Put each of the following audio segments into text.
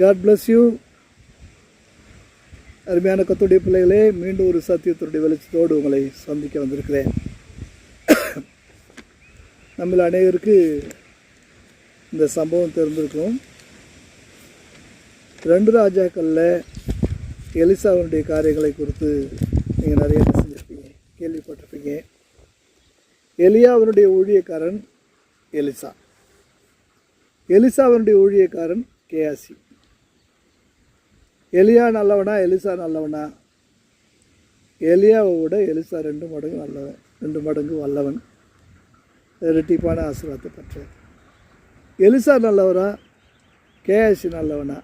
God bless you அருமையான கத்துடைய பிள்ளைகளே மீண்டும் ஒரு சத்தியத்தினுடைய வெளிச்சத்தோடு உங்களை சந்திக்க வந்திருக்கிறேன். நம்மள அநேகருக்கு இந்த சம்பவம் தெரிந்திருக்கும். ரெண்டு ராஜாக்களில் எலிசாவினுடைய காரியங்களை குறித்து நீங்கள் நிறைய செஞ்சுருப்பீங்க கேள்விப்பட்டிருப்பீங்க. எலியாவினுடைய ஊழியக்காரன் எலிசா. எலிசாவினுடைய ஊழியக்காரன் கேஆசி எலியா நல்லவனா எலிசா நல்லவனா? எலியாவை விட எலிசா ரெண்டு மடங்கு நல்லவன் ரெண்டு மடங்கு வல்லவன். இரட்டிப்பான ஆசீர்வாதத்தை பெற்றார் எலிசா நல்லவனா கேஎஸ்சி நல்லவனா?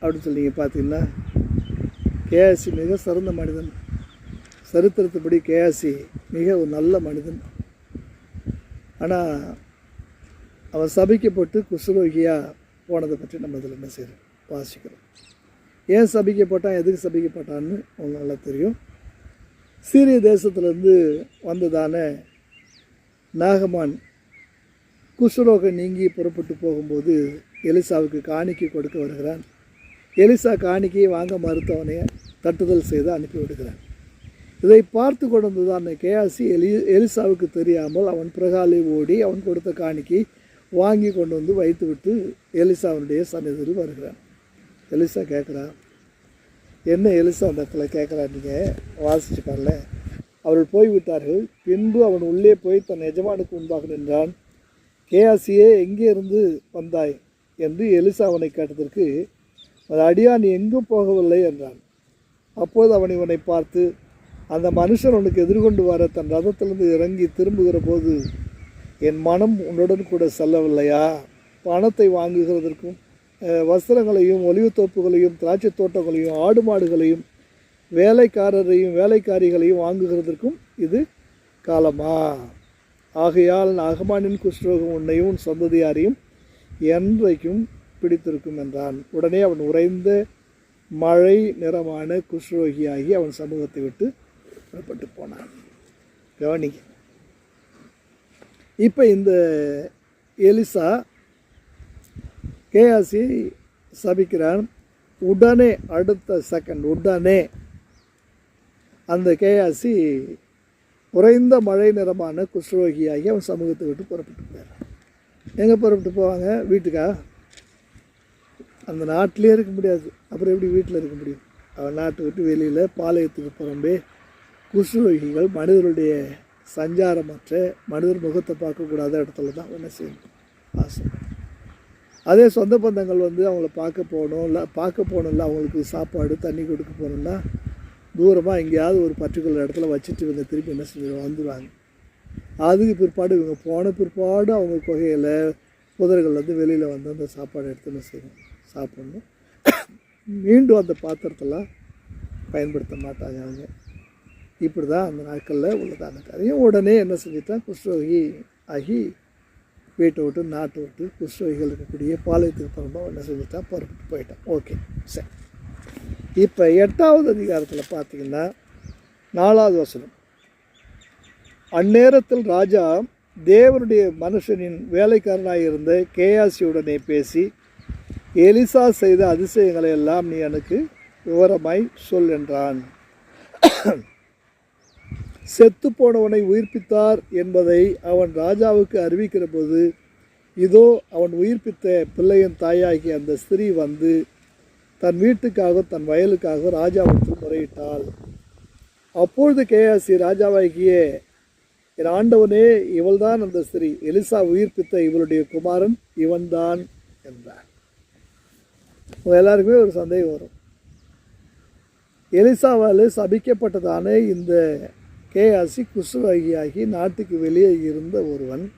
அப்படின்னு சொல்லி நீங்கள் பார்த்தீங்கன்னா கேஎஸ்சி மிக சிறந்த மனிதன். சரித்திரத்துப்படி கேஎஸ்சி மிக ஒரு நல்ல மனிதன். ஆனால் அவன் சபிக்கப்பட்டு குசுரோகியாக போனதை பற்றி நம்ம இதில் என்ன செய்கிறோம் வாசிக்கிறோம். ஏன் சபிக்கப்பட்டான் எதுக்கு சபிக்கப்பட்டான்னு உங்களுக்கு நல்லா தெரியும். சீரிய தேசத்துலேருந்து வந்ததான நாகமான் குஷ்ரோகம் நீங்கி புறப்பட்டு போகும்போது எலிசாவுக்கு காணிக்கை கொடுக்க வருகிறான். எலிசா காணிக்கையை வாங்க மறுத்தவனைய தட்டுதல் செய்து அனுப்பி விடுகிறான். இதை பார்த்து கொண்டு கேஆசி எலி எலிசாவுக்கு தெரியாமல் அவன் பிரகாலை ஓடி அவன் கொடுத்த காணிக்கை வாங்கி கொண்டு வந்து வைத்துவிட்டு எலிசாவனுடைய சன்னதியில் வருகிறான். எலிசா கேட்குறான் என்ன எலிசா அந்த இடத்துல கேட்குறான் நீங்கள் வாசிச்சு பாருல அவர்கள் போய்விட்டார்கள். பின்பு அவன் உள்ளே போய் தன் எஜமானுக்கு முன்பாக நின்றான். கேஆசியே எங்கே இருந்து வந்தாய்? என்று எலிசா அவனை கேட்டதற்கு அது அடியான் எங்கும் போகவில்லை என்றான். அப்போது அவன் இவனை பார்த்து அந்த மனுஷன் உனக்கு எதிர்கொண்டு வர தன் ரதத்திலிருந்து இறங்கி திரும்புகிற போது என் மனம் உன்னுடன் கூட செல்லவில்லையா? பணத்தை வாங்குகிறதற்கும் வஸ்திரங்களையும் ஒலிவுத் தோப்புகளையும் திராட்சை தோட்டங்களையும் ஆடு மாடுகளையும் வேலைக்காரரையும் வேலைக்காரிகளையும் வாங்குகிறதற்கும் இது காலமா? ஆகையால் அகமானின் குஷ்ரோகம் உன்னையும் உன் சந்ததியாரையும் என்றைக்கும் பிடித்திருக்கும் என்றான். உடனே அவன் உறைந்த மழை நிறமான குஷ்ரோகியாகி அவன் சமூகத்தை விட்டு புறப்பட்டு போனான். கவனி இப்போ இந்த எலிசா கேஆசி சபிக்கிறான் உடனே அடுத்த செகண்ட் உடனே. அந்த கேஆசி குறைந்த மழை நிறமான குஷ்ரோகியாகி அவன் சமூகத்தை விட்டு புறப்பட்டு போயிடுறான். எங்கே புறப்பட்டு போவாங்க? வீட்டுக்கா? அந்த நாட்டிலே இருக்க முடியாது. அப்புறம் எப்படி வீட்டில் இருக்க முடியும்? அவன் நாட்டை விட்டு வெளியில் பாளையத்துக்கு புறம்பே குஷ்ரோகிகள் மனிதருடைய சஞ்சாரமற்ற மனிதர் முகத்தை பார்க்கக்கூடாத இடத்துல தான் என்ன செய்யணும்? ஆசை அதே சொந்த பந்தங்கள் வந்து அவங்கள பார்க்க போகணும் இல்லை பார்க்க போகணும்ல அவங்களுக்கு சாப்பாடு தண்ணி கொடுக்க போகணும்னா தூரமாக எங்கேயாவது ஒரு பர்டிகுலர் இடத்துல வச்சுட்டு இவங்க திருப்பி என்ன செஞ்சிடுவாங்க வந்துடுவாங்க அதுக்கு பிற்பாடு இவங்க போன பிற்பாடு அவங்க குகையில் புதர்கள்லேருந்து வெளியில் வந்து அந்த சாப்பாடு எடுத்து என்ன செய்யணும் சாப்பிடணும். மீண்டும் அந்த பாத்திரத்தெல்லாம் பயன்படுத்த மாட்டாங்க அவங்க. இப்படி தான் அந்த நாட்களில் உள்ளதான கதையும் உடனே என்ன செஞ்சிட்டான் குஷ்ரோகி ஆகி வீட்டை விட்டு நாட்டை விட்டு குஷ்ரோகிகள் இருக்கக்கூடிய பாளையத்துக்கு புறம்பா என்ன செஞ்சுட்டான் புறப்பட்டு போயிட்டான். ஓகே சரி. இப்போ எட்டாவது அதிகாரத்தில் பார்த்தீங்கன்னா நாலாவது வசனம். அந்நேரத்தில் ராஜா தேவனுடைய மனுஷனின் வேலைக்காரனாக இருந்த கேஆசியுடனே பேசி எலிசா செய்த அதிசயங்களை எல்லாம் நீ எனக்கு விவரமாய் சொல் என்றான். செத்து போனவனை உயிர்ப்பித்தார் என்பதை அவன் ராஜாவுக்கு அறிவிக்கிற போது இதோ அவன் உயிர்ப்பித்த பிள்ளையின் தாயாகிய அந்த ஸ்திரீ வந்து தன் வீட்டுக்காக தன் வயலுக்காக ராஜாவுக்கு முறையிட்டாள். அப்பொழுது கேயாசி ராஜாவாகிய என் ஆண்டவனே இவள்தான் அந்த ஸ்திரீ. எலிசா உயிர்ப்பித்த இவளுடைய குமாரன் இவன்தான் என்றார். எல்லாருக்குமே ஒரு சந்தேகம் வரும். எலிசாவால் சபிக்கப்பட்டதான இந்த கேயாசி குசுவகியாகி நாட்டுக்கு வெளியே இருந்த ஒருவன்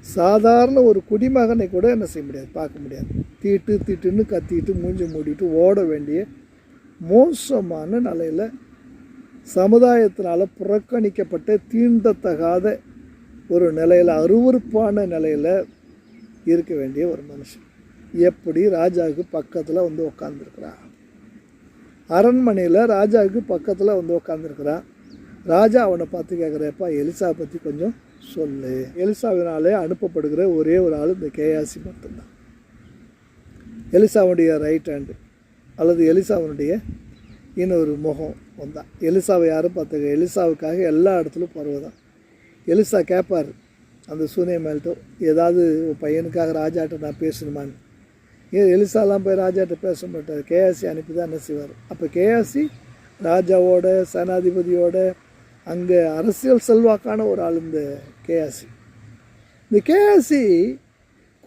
சாதாரண ஒரு குடிமகனை கூட என்ன செய்ய முடியாது பார்க்க முடியாது. தீட்டு தீட்டுன்னு கத்திட்டு மூஞ்சி மூடிட்டு ஓட வேண்டிய மோசமான நிலையில் சமுதாயத்தினால் புறக்கணிக்கப்பட்ட தீண்டத்தகாத ஒரு நிலையில் அருவருப்பான நிலையில் இருக்க வேண்டிய ஒரு மனுஷன். எப்படி ராஜாவுக்கு பக்கத்தில் வந்து உக்காந்துருக்குறான்? அரண்மனையில் ராஜாவுக்கு பக்கத்தில் வந்து உக்காந்துருக்குறான். ராஜா அவனை பார்த்து கேட்குறப்பா எலிசா பற்றி கொஞ்சம் சொல்லு. எலிசாவினாலே அனுப்பப்படுகிற ஒரே ஒரு ஆள் இந்த கேஆசி மட்டும்தான். எலிசாவுடைய ரைட் ஹேண்டு அல்லது எலிசாவனுடைய இன்னொரு முகம் வந்தான். எலிசாவை யாரும் பார்த்துக்க எலிசாவுக்காக எல்லா இடத்துலையும் பருவதான் எலிசா கேட்பார் அந்த சூனியமேல்ட்டோ ஏதாவது பையனுக்காக ராஜாட்ட நான் பேசணுமான்னு? ஏன் எலிசாலாம் போய் ராஜாட்ட பேச மாட்டார். கேஆசி அனுப்பி தான் என்ன செய்வார்? அப்போ கேஆர்சி ராஜாவோட சேனாதிபதியோட அங்கே அரசியல் செல்வாக்கான ஒரு ஆள் இந்த கேஆர்சி. இந்த கேஆர்சி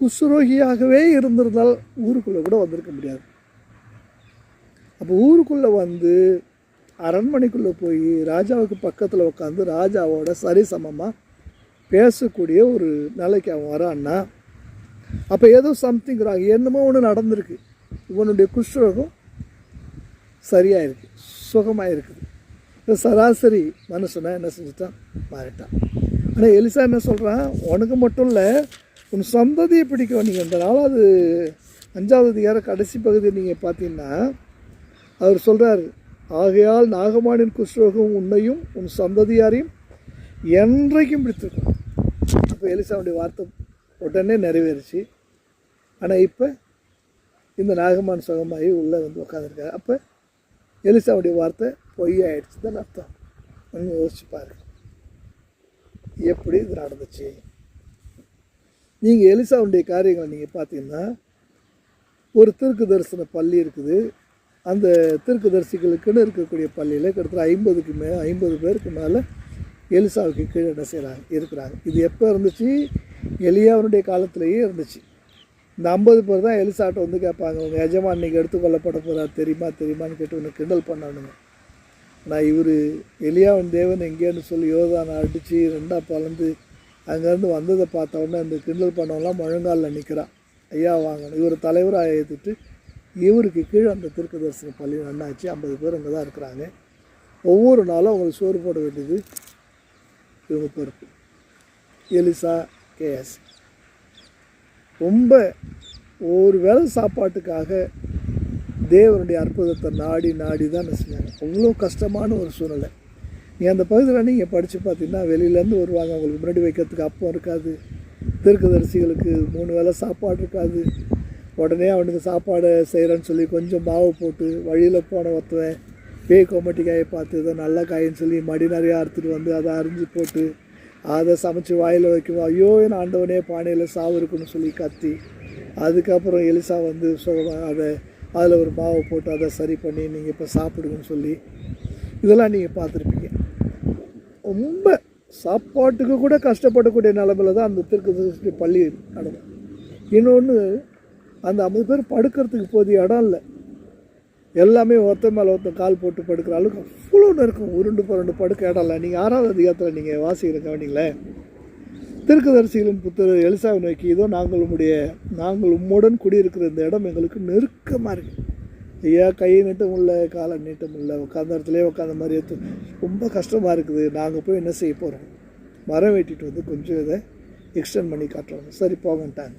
குஷ்ரோகியாகவே இருந்திருந்தால் ஊருக்குள்ளே கூட வந்திருக்க முடியாது. அப்போ ஊருக்குள்ளே வந்து அரண்மனைக்குள்ளே போய் ராஜாவுக்கு பக்கத்தில் உட்காந்து ராஜாவோட சரிசமமாக பேசக்கூடிய ஒரு நிலைக்கு அவன் வரான்னா அப்போ ஏதோ சம்திங் ராங் என்னமோ ஒன்று நடந்திருக்கு. இவனுடைய குஷ்ரோகம் சரியாக இருக்குது சுகமாக இருக்குது சராசரி மனுஷனை என்ன செஞ்சுட்டான் மாறிட்டான் ஆனால் எலிசா என்ன சொல்கிறான் உனக்கு மட்டும் இல்லை உன் சந்ததியை பிடிக்கும். நீங்கள் இந்த நாலாவது அஞ்சாவது அதிகார கடைசி பகுதி நீங்கள் பார்த்தீங்கன்னா அவர் சொல்கிறார் ஆகையால் நாகமானின் குஷ்ரோகம் உன்னையும் உன் சந்ததியாரையும் என்றைக்கும் பிடித்திருக்கும். அப்போ எலிசாவுடைய வார்த்தை உடனே நிறைவேறுச்சு. ஆனால் இப்போ இந்த நாகமான் சுகமாகி உள்ளே வந்து உட்காந்துருக்காரு அப்போ எலிசாவுடைய வார்த்தை பொய்யாயிடுச்சு. தான் அர்த்தம். கொஞ்சம் யோசிச்சு பாருங்க. எப்படி இது நடந்துச்சு? நீங்கள் எலிசாவுடைய காரியங்களை நீங்கள் பார்த்தீங்கன்னா ஒரு திருக்கு தரிசன பள்ளி இருக்குது. அந்த திருக்கு தரிசிகளுக்குன்னு இருக்கக்கூடிய பள்ளியில் கிட்டத்தட்ட ஐம்பதுக்கு மே ஐம்பது பேருக்கு மேலே எலிசாவுக்கு கீழே என்ன செய்கிறாங்க இருக்கிறாங்க. இது எப்போ இருந்துச்சு? எலியாவனுடைய காலத்திலேயே இருந்துச்சு. இந்த ஐம்பது பேர் தான் எலிசாட்டை வந்து கேட்பாங்க. உங்கள் எஜமான் இன்னைக்கு எடுத்துக்கொள்ளப்பட போகிறார் தெரியுமா? தெரியுமான்னு கேட்டு உன்னை கிண்டல் பண்ணணுங்க நான் இவர் எலியாவன் தேவன் எங்கேன்னு சொல்லி யோதானை அடித்து ரெண்டாக பலந்து அங்கேருந்து வந்ததை பார்த்த உடனே அந்த கிண்டல் பண்ணவெல்லாம் முழங்காலில் நிற்கிறான் ஐயா வாங்கணும் இவர் தலைவராக ஏற்றுட்டு இவருக்கு கீழே அந்த திருக்கு தரிசன பள்ளி நன்னாச்சு. ஐம்பது பேர் அங்கே தான் இருக்கிறாங்க. ஒவ்வொரு நாளும் அவங்களுக்கு சோறு போட வேண்டியது இவங்க பொறுப்பு. எலிசா கேஎஸ் ரொம்ப ஒரு வேளை சாப்பாட்டுக்காக தேவனுடைய அற்புதத்தை நாடி நாடி தான் செஞ்சாங்க அவ்வளோ கஷ்டமான ஒரு சூழ்நிலை. நீ அந்த பகுதியில் நீங்கள் படித்து பார்த்தீங்கன்னா வெளியிலேருந்து வருவாங்க. அவங்களுக்கு முன்னாடி வைக்கிறதுக்கு அப்பம் இருக்காது. தீர்க்கதரிசிகளுக்கு மூணு வேளை சாப்பாடு இருக்காது. உடனே அவனுக்கு சாப்பாடு செய்கிறேன்னு சொல்லி கொஞ்சம் மாவு போட்டு வழியில் போன ஒருத்தவன் பேய் கொமட்டி காயை பார்த்து இதை நல்ல காயின்னு சொல்லி மடி நிறையா அறுத்துட்டு வந்து அதை அரிஞ்சு போட்டு அதை சமைச்சு வாயில் வைக்குவோம் ஐயோ என் ஆண்டவனே பானையில் சாவு இருக்குன்னு சொல்லி கத்தி. அதுக்கப்புறம் எலிசா வந்து சுகமாக அதை அதில் ஒரு மாவை போட்டு அதை சரி பண்ணி நீங்கள் இப்போ சாப்பிடுங்கன்னு சொல்லி இதெல்லாம் நீங்கள் பார்த்துருப்பீங்க. ரொம்ப சாப்பாட்டுக்கு கூட கஷ்டப்படக்கூடிய நிலமையில தான் அந்த திருக்கு பள்ளி நடக்கும். இன்னொன்று அந்த ஐம்பது பேர் படுக்கிறதுக்கு போதிய இடம் இல்லை. எல்லாமே ஒருத்த மேலே ஒருத்தன் கால் போட்டு படுக்கிற அளவுக்கு அவ்வளோ இருக்கும் உருண்டு புரண்டு படுக்க இடம் இல்லை. நீங்கள் ஆறாவது அதிகாரத்தில் நீங்கள் வாசிக்கிற கவனிங்களேன்? தீர்க்கதரிசிகளின் புத்தர் எலிசாவை நோக்கி இதோ நாங்கள் உம்முடைய நாங்கள் உம்முடன் குடியிருக்கிற இந்த இடம் எங்களுக்கு நெருக்கமாக இருக்குது ஐயா கையை நீட்டம் இல்லை காலை நீட்டம் இல்லை உட்காந்த இடத்துலேயே உட்காந்த மாதிரி ரொம்ப கஷ்டமாக இருக்குது. நாங்கள் போய் என்ன செய்ய போகிறோம் மரம் வெட்டிட்டு வந்து கொஞ்சம் இதை எக்ஸ்டெண்ட் பண்ணி காட்டுறோம். சரி போகன்ட்டாங்க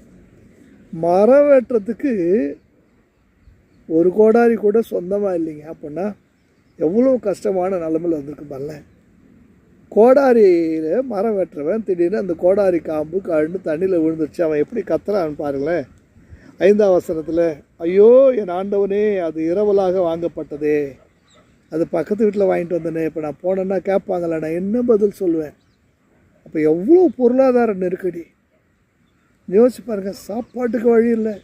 மரம் வெட்டுறதுக்கு ஒரு கோடாரி கூட சொந்தமாக இல்லைங்க. அப்படின்னா எவ்வளோ கஷ்டமான நிலமையில் வந்திருக்கு பாருங்க கோடாரியில் மரம் வெட்டுறவன் திடீர்னு அந்த கோடாரி காம்பு கழுந்து தண்ணியில் விழுந்துருச்சு. அவன் எப்படி கத்துறான்னு பாருங்களேன். ஐந்தாம் வசனத்தில் ஐயோ என் ஆண்டவனே அது இரவலாக வாங்கப்பட்டதே. அது பக்கத்து வீட்டில் வாங்கிட்டு வந்தேனே. இப்போ நான் போனேன்னா கேட்பாங்களே நான் என்ன பதில் சொல்லுவேன் அப்போ எவ்வளோ பொருளாதார நெருக்கடி. யோசிச்சு பாருங்கள் சாப்பாட்டுக்கு வழி இல்லை.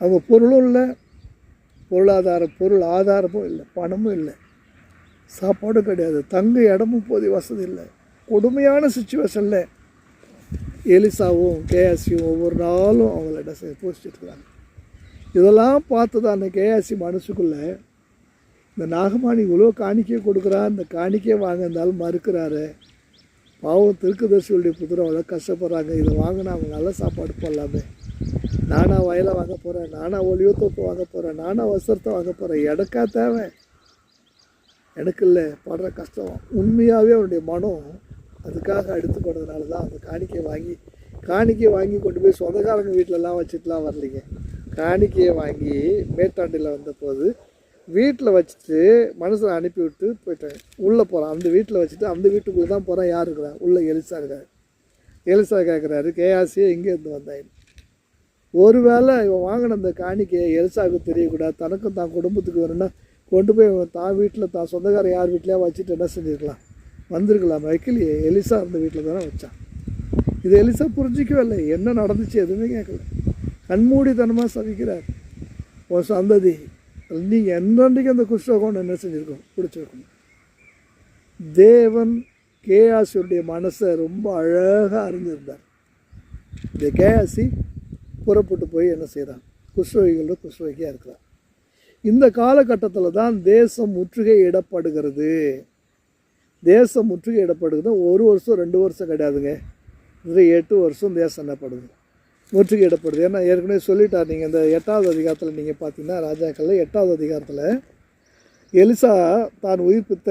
அவங்க பொருளும் இல்லை. பொருளாதார பொருள் ஆதாரமும் இல்லை. பணமும் இல்லை. சாப்பாடும் கிடையாது. தங்க இடமும் போதிய வசதி இல்லை. கொடுமையான சுச்சுவேஷனில் எலிசாவும் கேஆசியும் ஒவ்வொரு நாளும் அவங்கள என்ன செய்ய போச்சிட்ருக்குறாங்க இதெல்லாம் பார்த்து தான் அந்த கேஆசி மனசுக்குள்ளே இந்த நாகமாணி இவ்வளோ காணிக்கையை கொடுக்குறா இந்த காணிக்கையை வாங்க இருந்தாலும் மறுக்கிறாரு. பாவம் திருக்குதர்சியுடைய புத்திரம் அவ்வளோ கஷ்டப்படுறாங்க. இதை வாங்கினா அவங்க நல்ல சாப்பாடு போடலாமே. நானா வயலை வாங்க போகிறேன் நானாக ஒளியத்தோப்பு வாங்க போகிறேன் நானா வசரத்தை வாங்க போகிறேன் எனக்கா தேவை. எனக்கு இல்லை படுற கஷ்டம். உண்மையாகவே அவனுடைய மனம் அதுக்காக எடுத்துக்கொண்டதுனால தான் அந்த காணிக்கையை வாங்கி காணிக்கையை வாங்கி கொண்டு போய் சொந்தக்காரங்க வீட்டிலலாம் வச்சுட்டுலாம் வரலைங்க. காணிக்கையை வாங்கி மேட்டாண்டியில் வந்தபோது வீட்டில் வச்சுட்டு மனுஷனை அனுப்பி விட்டு போயிட்டாங்க உள்ளே போகிறான் அந்த வீட்டில் வச்சுட்டு அந்த வீட்டுக்குள்ளே தான் போகிறான். யார் இருக்கிறான் உள்ளே எலிசா இருக்கார். எலிசா கேட்குறாரு கேஆசியே எங்கே இருந்து ஒருவேளை இவன் வாங்கின அந்த காணிக்கையை எலிசாவுக்கு தெரியக்கூடாது. தனக்கும் தான் குடும்பத்துக்கு வேணும்னா கொண்டு போய் தான் வீட்டில் தான் சொந்தக்காரர் யார் வீட்லையா வச்சுட்டு என்ன செஞ்சுருக்கலாம்? வந்திருக்கலாம். வைக்கலையே எலிசா இருந்த வீட்டில் தானே வச்சான். இது எலிசா புரிஞ்சிக்கவே இல்லை. என்ன நடந்துச்சு எதுவுமே கேட்கல. கண்மூடித்தனமாக சவிக்கிறார். உன் சந்ததி நீங்கள் என்னன்றைக்கு அந்த குஷ்டகோன்னு என்ன செஞ்சுருக்கோம்? பிடிச்சிருக்கணும் தேவன் கேஆசியுடைய மனசை ரொம்ப அழகாக அறிஞ்சிருந்தார் இந்த கேஆசி புறப்பட்டு போய் என்ன செய்கிறான் குஷ்ரோகிகளோட குஷ்ரோகியாக இருக்கிறான். இந்த காலகட்டத்தில் தான் தேசம் முற்றுகையிடப்படுகிறது தேசம் முற்றுகையிடப்படுகிறது ஒரு வருஷம் ரெண்டு வருஷம் கிடையாதுங்க. இது எட்டு வருஷம் தேசம் என்னப்படுது முற்றுகையிடப்படுது ஏன்னா ஏற்கனவே சொல்லிட்டார். நீங்கள் இந்த எட்டாவது அதிகாரத்தில் நீங்கள் பார்த்தீங்கன்னா ராஜாக்களில் எட்டாவது அதிகாரத்தில் எலிசா தான் உயிர்ப்பித்த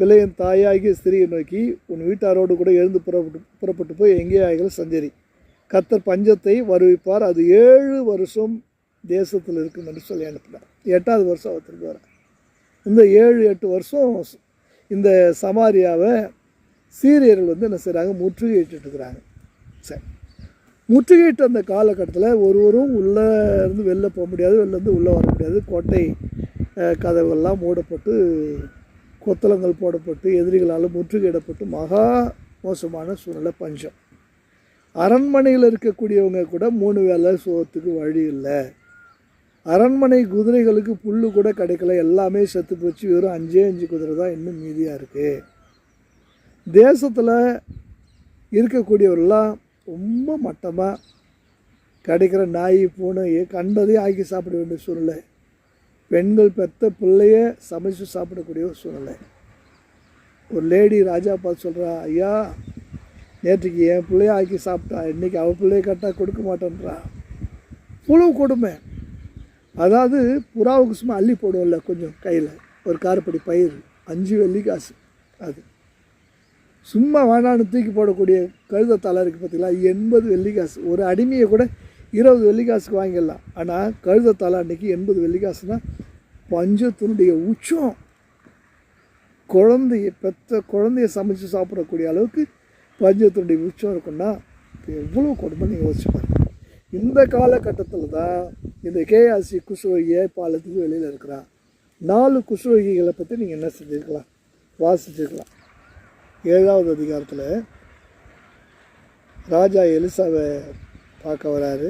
பிள்ளையின் தாயாகிய ஸ்திரியை நோக்கி உன் வீட்டாரோடு கூட எழுந்து புறப்பட்டு புறப்பட்டு போய் எங்கே ஆகிகள் சஞ்சரி. கத்தர் பஞ்சத்தை வருவிப்பார். அது ஏழு வருஷம் தேசத்தில் இருக்கும் என்று சொல்லி அனுப்பினார். எட்டாவது வருஷம் அவர் திரும்பி வர இந்த ஏழு எட்டு வருஷம் இந்த சமாரியாவை சீரியர்கள் வந்து என்ன செய்கிறாங்க முற்றுகையிட்டு இருக்கிறாங்க சரி. முற்றுகையிட்ட அந்த காலகட்டத்தில் ஒருவரும் உள்ளே இருந்து வெளில போக முடியாது வெளிலேருந்து உள்ளே வர முடியாது. கோட்டை கதவுகள்லாம் மூடப்பட்டு கொத்தளங்கள் போடப்பட்டு எதிரிகளால் முற்றுகையிடப்பட்டு மகா மோசமான சூழ்நிலை பஞ்சம். அரண்மனையில் இருக்கக்கூடியவங்க கூட மூணு வேளை சோத்துக்கு வழி இல்லை. அரண்மனை குதிரைகளுக்கு புல்லு கூட கிடைக்கல. எல்லாமே செத்து போச்சு. வெறும் அஞ்சே அஞ்சு குதிரை தான் இன்னும் மீதியாக இருக்குது தேசத்தில் இருக்கக்கூடியவரெல்லாம் ரொம்ப மட்டமாக கிடைக்கிற நாய் பூனை கண்டதே ஆக்கி சாப்பிட வேண்டிய சூழ்நிலை. பெண்கள் பெத்த பிள்ளைய சமைச்சு சாப்பிடக்கூடிய ஒரு சூழ்நிலை. ஒரு லேடி ராஜா பார்த்து சொல்கிறா ஐயா நேற்றுக்கு என் பிள்ளைய ஆக்கி சாப்பிட்டா இன்றைக்கி அவள் பிள்ளைய கரெக்டாக கொடுக்க மாட்டேன்றா. புழு கொடுமை. அதாவது புறாவுக்கு சும்மா அள்ளி போடுவோம்ல கொஞ்சம் கையில். ஒரு காரப்படி பயிர் அஞ்சு வெள்ளி காசு அது. சும்மா வேணான்னு தூக்கி போடக்கூடிய கழுத தலை இருக்குது பார்த்திங்களா எண்பது வெள்ளி காசு. ஒரு அடிமையை கூட இருபது வெள்ளி காசுக்கு வாங்கிடலாம். ஆனால் கழுத தலை அன்னைக்கு எண்பது வெள்ளி காசுனா பஞ்சத்தினுடைய உச்சம். குழந்தைய பெத்த குழந்தைய சமைச்சு சாப்பிடக்கூடிய அளவுக்கு பஞ்சத்தினுடைய உச்சம் இருக்குன்னா எவ்வளோ கொடுமை யோசிச்சு பாருங்கள் இந்த காலகட்டத்தில் தான் இந்த கேஆர்சி குஷ்ரோகியை பாலத்துக்கு வெளியில் இருக்கிறான் நாலு குசுவகிகளை பற்றி நீங்கள் என்ன செஞ்சுருக்கலாம்? வாசிச்சிருக்கலாம். ஏழாவது அதிகாரத்தில் ராஜா எலிசாவை பார்க்க வராரு.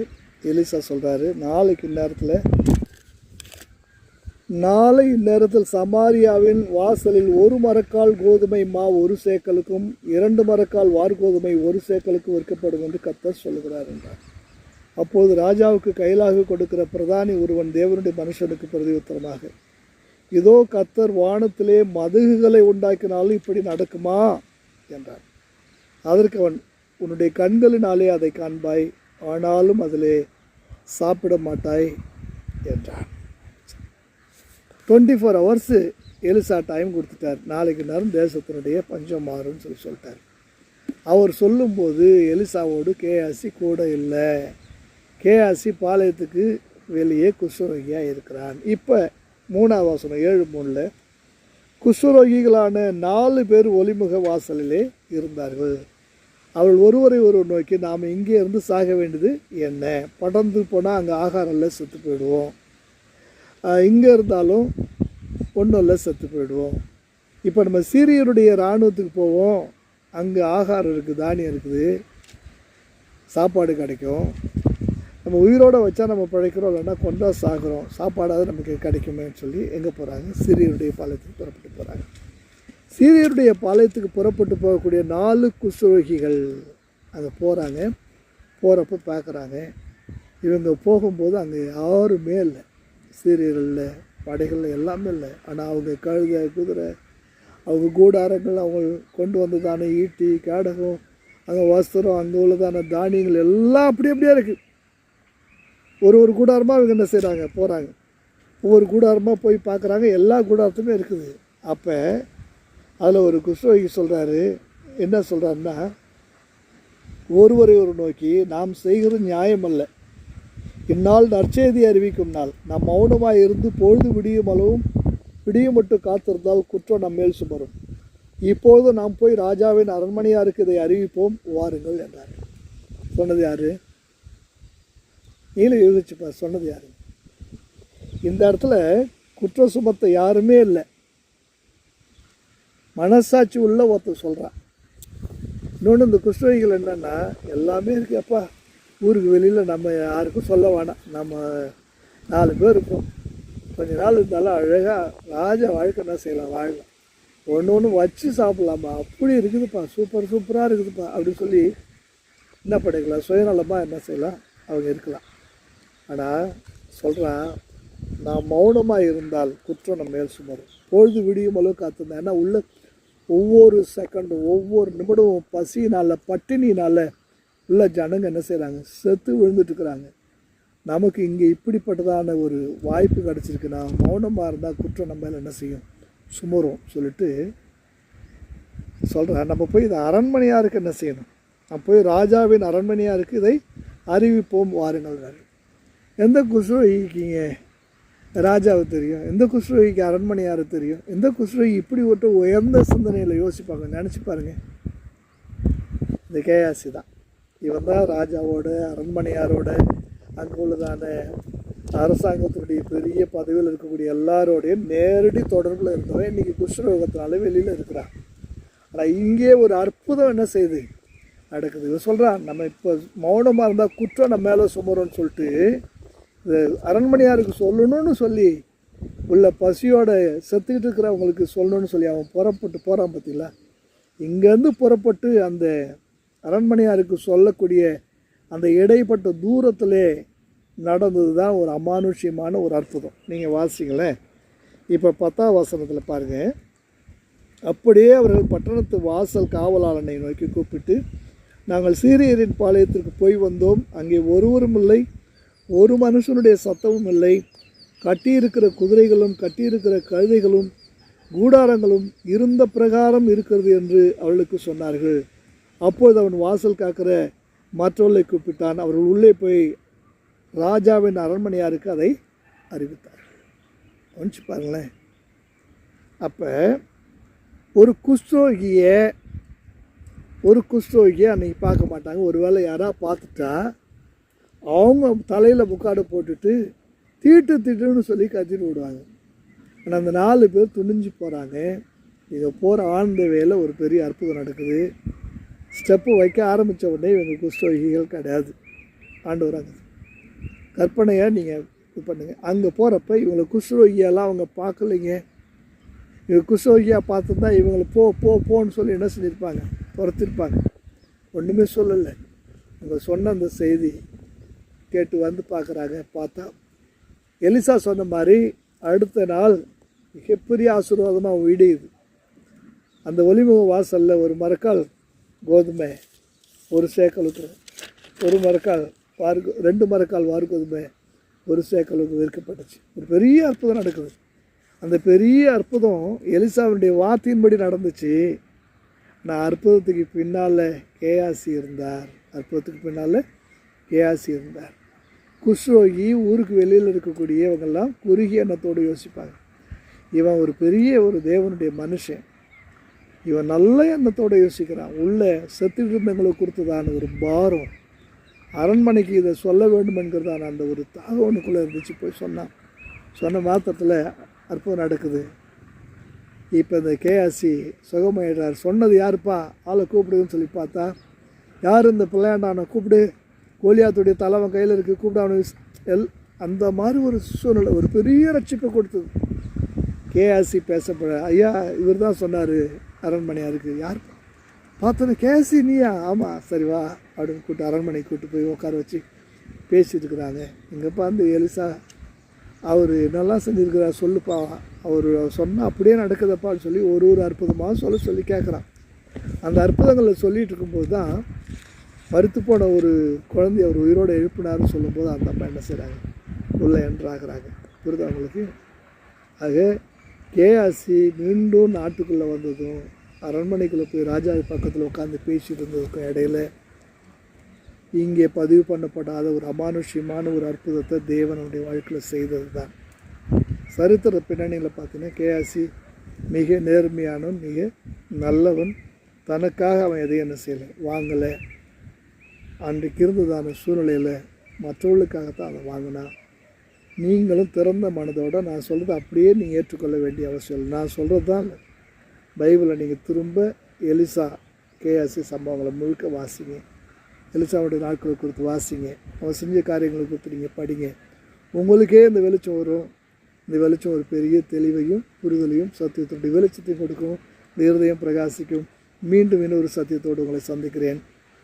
எலிசா சொல்கிறாரு நாளைக்கு இந்நேரத்தில் நாளை இந்நேரத்தில் சமாரியாவின் வாசலில் ஒரு மரக்கால் கோதுமை மா ஒரு சேக்கலுக்கும் இரண்டு மரக்கால் வார்கோதுமை ஒரு சேக்கலுக்கும் விற்கப்படும் என்று கத்தர் சொல்லுகிறார் என்றார். அப்போது ராஜாவுக்கு கையிலாக கொடுக்கிற பிரதானி ஒருவன் தேவனுடைய மனுஷனுக்கு பிரதி உத்தரமாக இதோ கத்தர் வானத்திலே மதுகுகளை உண்டாக்கினாலும் இப்படி நடக்குமா? என்றார் அதற்கு அவன் உன்னுடைய கண்களினாலே அதை காண்பாய் ஆனாலும் அதிலே சாப்பிட மாட்டாய் என்றான். Twenty four hours Elisha time கொடுத்துட்டார். நாளைக்கு நேரம் தேசத்தினுடைய பஞ்சம் மாறும்னு சொல்லி சொல்லிட்டார். அவர் சொல்லும்போது எலிசாவோடு கேஆசி கூட இல்லை. கேஆசி பாளையத்துக்கு வெளியே குஷ்ரோகியாக இருக்கிறான். இப்போ மூணாவது வாசனம் ஏழு மூணில் குஷ்ரோகிகளான நாலு பேர் ஒளிமுக வாசலிலே இருந்தார்கள். அவள் ஒருவரை ஒருவர் நோக்கி நாம் இங்கே இருந்து சாக வேண்டியது என்ன? படர்ந்து போனால் அங்கே ஆகாரம் இல்லை செத்து போயிடுவோம். இங்கே இருந்தாலும் ஒன்றும் இல்லை செத்து போயிடுவோம். இப்போ நம்ம சீரியருடைய இராணுவத்துக்கு போவோம். அங்கே ஆகாரம் இருக்குது தானியம் இருக்குது. சாப்பாடு கிடைக்கும். நம்ம உயிரோடு வச்சா நம்ம பிழைக்கிறோம் இல்லைன்னா கொண்டா சாகுறோம். சாப்பாடாவது நமக்கு கிடைக்குமேன்னு சொல்லி எங்கே போகிறாங்க சீரியருடைய பாளையத்துக்கு புறப்பட்டு போகிறாங்க சீரியருடைய பாளையத்துக்கு புறப்பட்டு போகக்கூடிய நாலு குசுரோகிகள் அங்கே போகிறாங்க போகிறப்ப பார்க்குறாங்க இவங்க போகும்போது அங்கே யாருமே இல்லை. சீரியர்களில் படைகளில் எல்லாமே இல்லை. ஆனால் அவங்க கழுத குதிரை அவங்க கூடாரங்கள் அவங்க கொண்டு வந்ததான ஈட்டி கேடகம் அங்கே வஸ்திரம் அங்கே உள்ளதான தானியங்கள் எல்லாம் அப்படி அப்படியே இருக்குது ஒரு ஒரு கூடாரமாக அவங்க என்ன செய்கிறாங்க போகிறாங்க ஒவ்வொரு கூடாரமாக போய் பார்க்குறாங்க. எல்லா கூடாரத்துமே இருக்குது. அப்போ அதில் ஒரு குஷ்ரோகி சொல்கிறாரு என்ன சொல்கிறாருன்னா ஒருவரை ஒரு நோக்கி நாம் செய்கிறது நியாயம் அல்ல. இந்நாள் நற்செய்தி அறிவிக்கும் நாள். நாம் மௌனமாக இருந்து பொழுது விடியும் அளவும் விடியும் மட்டும் காத்திருந்தால் குற்றம் நம் மேல் சுமரும். இப்பொழுது நாம் போய் ராஜாவின் அரண்மனையாருக்கு இதை அறிவிப்போம். வாருங்கள் என்றார். சொன்னது யார்? நீங்களும் யோசிச்சுப்பா சொன்னது யாரு? இந்த இடத்துல குற்ற சுமத்த யாருமே இல்லை. மனசாட்சி உள்ள ஒருத்தர் சொல்கிறான் இன்னொன்று இந்த குஷ்டரோகிகள் என்னென்னா எல்லாமே இருக்கு. அப்பா ஊருக்கு வெளியில் நம்ம யாருக்கும் சொல்ல வேணாம். நம்ம நாலு பேர் இருப்போம் கொஞ்ச நாள் இருந்தாலும் அழகாக ராஜா வாழ்க்கை என்ன செய்யலாம் வாழலாம். ஒன்று ஒன்று வச்சு சாப்பிட்லாமா? அப்படி இருக்குதுப்பா. சூப்பர் சூப்பராக இருக்குதுப்பா. அப்படின்னு சொல்லி என்ன பண்ணிக்கலாம் சுயநலமாக என்ன செய்யலாம்? அவங்க இருக்கலாம். ஆனால் சொல்கிறான் நான் மௌனமாக இருந்தால் குற்றம் நம்ம மேல் சுமரும். பொழுது விடியும் அளவு காத்திருந்தேன். ஏன்னா உள்ள ஒவ்வொரு செகண்டும் ஒவ்வொரு நிமிடமும் பசியினால் பட்டினினால் உள்ள ஜனங்க என்ன செய்கிறாங்க செத்து விழுந்துட்டு இருக்கிறாங்க நமக்கு இங்கே இப்படிப்பட்டதான ஒரு வாய்ப்பு கிடச்சிருக்குன்னா மௌனமாக இருந்தால் குற்றம் நம்ம மேலே என்ன செய்யும்? சுமரும் சொல்லிட்டு சொல்கிறேன் நம்ம போய் இது அரண்மனையாருக்கு என்ன செய்யணும்? நம்ம போய் ராஜாவின் அரண்மனையாக இருக்குது இதை அறிவிப்போம் வாருங்கள். எந்த குஷ்ரோகிக்கிங்க ராஜாவை தெரியும். எந்த குஷ்ரோகிக்கு அரண்மனையாரு தெரியும்? எந்த குஷ்ரோகி இப்படி ஒரு உயர்ந்த சிந்தனையில் யோசிப்பாங்க? நினச்சி பாருங்க. இந்த கேஆசி தான். இவன் தான் ராஜாவோட அரண்மனையாரோட அங்கே உள்ளதான அரசாங்கத்தினுடைய பெரிய பதவியில் இருக்கக்கூடிய எல்லாரோடையும் நேரடி தொடர்பில் இருந்தவன் இன்றைக்கி குஷ்ரோகத்தினால வெளியில் இருக்கிறான். ஆனால் இங்கே ஒரு அற்புதம் என்ன செய்யுது நடக்குது. இவன் சொல்கிறான் நம்ம இப்போ மௌனமாக இருந்தால் குற்றம் நம்ம மேலே சுமரோன்னு சொல்லிட்டு அரண்மனையாருக்கு சொல்லணும்னு சொல்லி உள்ள பசியோட செத்துக்கிட்டு இருக்கிறவங்களுக்கு சொல்லணும்னு சொல்லி அவன் புறப்பட்டு போகிறான் பார்த்தீங்களா இங்கேருந்து புறப்பட்டு அந்த அரண்மனையாருக்கு சொல்லக்கூடிய அந்த இடைப்பட்ட தூரத்திலே நடந்தது தான் ஒரு அமானுஷ்யமான ஒரு அற்புதம். நீங்கள் வாசிங்களேன். இப்போ பத்தாம் வசனத்தில் பாருங்கள் அப்படியே அவர்கள் பட்டணத்து வாசல் காவலாளனை நோக்கி கூப்பிட்டு நாங்கள் சீரியரின் பாளையத்திற்கு போய் வந்தோம். அங்கே ஒருவரும் இல்லை. ஒரு மனுஷனுடைய சத்தமும் இல்லை. கட்டியிருக்கிற குதிரைகளும் கட்டியிருக்கிற கழுதைகளும் கூடாரங்களும் இருந்த பிரகாரம் இருக்கிறது என்று அவளுக்கு சொன்னார்கள். அப்போது அவன் வாசல் காக்கிற மற்றவர்களை கூப்பிட்டான். அவர்கள் உள்ளே போய் ராஜாவின் அரண்மனையாருக்கு அதை அறிவித்தார் கவனிச்சு பாருங்களேன். அப்போ ஒரு குஸ்ரோகியை ஒரு குஸ்ரோகியை அன்றைக்கி பார்க்க மாட்டாங்க. ஒருவேளை யாராவது பார்த்துட்டா அவங்க தலையில் முக்காடு போட்டுட்டு தீட்டு தீட்டுன்னு சொல்லி கத்திட்டு விடுவாங்க ஆனால் அந்த நாலு பேர் துணிஞ்சு போகிறாங்க இதை போகிற ஆழ்ந்த வேலை ஒரு பெரிய அற்புதம் நடக்குது. ஸ்டெப்பு வைக்க ஆரம்பித்த உடனே இவங்க குஷ்டோகிகள் கிடையாது. ஆண்டு வராங்க கற்பனையாக நீங்கள் இது பண்ணுங்கள் அங்கே போகிறப்ப இவங்களை குஷ்ரோகியெல்லாம் அவங்க பார்க்கலைங்க. இவங்க குஷ்ரோகியாக பார்த்துருந்தா இவங்களை போ போ போன்னு சொல்லி என்ன செஞ்சுருப்பாங்க துரத்திருப்பாங்க. ஒன்றுமே சொல்லலை. இவங்க சொன்ன அந்த செய்தி கேட்டு வந்து பார்க்குறாங்க. பார்த்தா எலிசா சொன்ன மாதிரி அடுத்த நாள் மிகப்பெரிய ஆசீர்வாதமாக விடியுது அந்த ஒளிமுக வாசலில் ஒரு மரக்கால் கோதுமை ஒரு சேக்கலுக்கு ஒரு மரக்கால் வார்கு ரெண்டு மரக்கால் வாரு கோதுமை ஒரு சேக்கலுக்கு விற்கப்பட்டுச்சு. ஒரு பெரிய அற்புதம் நடக்குது. அந்த பெரிய அற்புதம் எலிசாவுடைய வார்த்தையின்படி நடந்துச்சு. நான் அற்புதத்துக்கு பின்னால் கேஆசி இருந்தார். அற்புதத்துக்கு பின்னால் கேஆசி இருந்தார். குஷ்ரோகி ஊருக்கு வெளியில் இருக்கக்கூடிய இவங்கெல்லாம் குறுகிய எண்ணத்தோடு யோசிப்பாங்க. இவன் ஒரு பெரிய ஒரு தேவனுடைய மனுஷன். இவன் நல்ல எண்ணத்தோடு யோசிக்கிறான். உள்ளே செத்திருந்தங்களை கொடுத்ததான ஒரு பாரம். அரண்மனைக்கு இதை சொல்ல வேண்டும் என்கிறதான அந்த ஒரு தாகவனுக்குள்ளே இருந்துச்சு போய் சொன்னான். சொன்ன மாத்திரத்தில் அற்புதம் நடக்குது. இப்போ இந்த கேஆசி சுகமாயிடுறார் சொன்னது யாருப்பா? ஆளை கூப்பிடுதுன்னு சொல்லி பார்த்தா யார் இந்த பிள்ளையாண்டான? கூப்பிடு. கோலியாத்துடைய தலைவன் கையில் இருக்குது கூப்பிட்டு எல் அந்த மாதிரி ஒரு சூழ்நிலை ஒரு பெரிய ரட்சிப்பை கொடுத்தது. கேஆர்சி பேசப்பட ஐயா இவர் தான் சொன்னார் அரண்மனையாருக்கு. யார்? பார்த்தோன்னே கேசி நீயா? ஆமாம் சரி வா. அப்படின்னு கூப்பிட்டு அரண்மனை கூப்பிட்டு போய் உட்கார வச்சு பேசிட்டு இருக்கிறாங்க. இங்கேப்பா வந்து எலிசா? அவர் என்னெல்லாம் செஞ்சுருக்கிறார் சொல்லுப்பா. அவர் சொன்னால் அப்படியே நடக்குதப்பான்னு சொல்லி ஒரு ஒரு அற்புதமாக சொல்ல சொல்லி கேட்குறான் அந்த அற்புதங்களை சொல்லிகிட்டு இருக்கும்போது தான் மறுத்து போன ஒரு குழந்தைய அவர் உயிரோடு எழுப்பினார்னு சொல்லும்போது அந்த அம்மா என்ன செய்கிறாங்க உள்ளே என்றாகிறாங்க. புரியுது அவங்களுக்கு ஆக கேஆர்சி மீண்டும் நாட்டுக்குள்ளே வந்ததும் அரண்மனைக்குள்ளே போய் ராஜா பக்கத்தில் உட்காந்து பேசிகிட்டு இருந்ததுக்கும் இடையில இங்கே பதிவு பண்ணப்படாத ஒரு அமானுஷ்யமான ஒரு அற்புதத்தை தேவனுடைய வாழ்க்கையில் செய்தது தான் சரித்திர பின்னணியில் பார்த்தீங்கன்னா கேஆசி மிக நேர்மையானவன் மிக நல்லவன். தனக்காக அவன் எதையும் என்ன செய்யலை வாங்கலை. அன்றைக்கு இருந்ததான சூழ்நிலையில் மற்றவர்களுக்காகத்தான் அதை வாங்கினா நீங்களும் திறந்த மனதோட நான் சொல்கிறத அப்படியே நீங்கள் ஏற்றுக்கொள்ள வேண்டிய அவசியம் இல்லை. நான் சொல்கிறது தான் பைபிளை நீங்கள் திரும்ப எலிசா கேஎஸ்சி சம்பவங்களை முழுக்க வாசிங்க. எலிசாவுடைய நாட்களை கொடுத்து வாசிங்க. அவன் செஞ்ச காரியங்களை கொடுத்து நீங்கள் படிங்க. உங்களுக்கே இந்த வெளிச்சம் வரும். இந்த வெளிச்சம் ஒரு பெரிய தெளிவையும் புரிதலையும் சத்தியத்தினுடைய வெளிச்சத்தையும் கொடுக்கும். இந்த இருதயம் பிரகாசிக்கும். மீண்டும் இன்னொரு சத்தியத்தோடு உங்களை சந்திக்கிறேன்.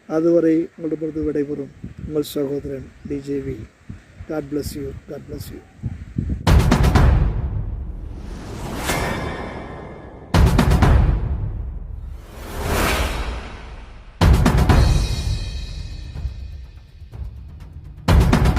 அதுவரை உங்களிடமிருந்து விடைபெறும் உங்கள் சகோதரன் DJV God bless you God bless you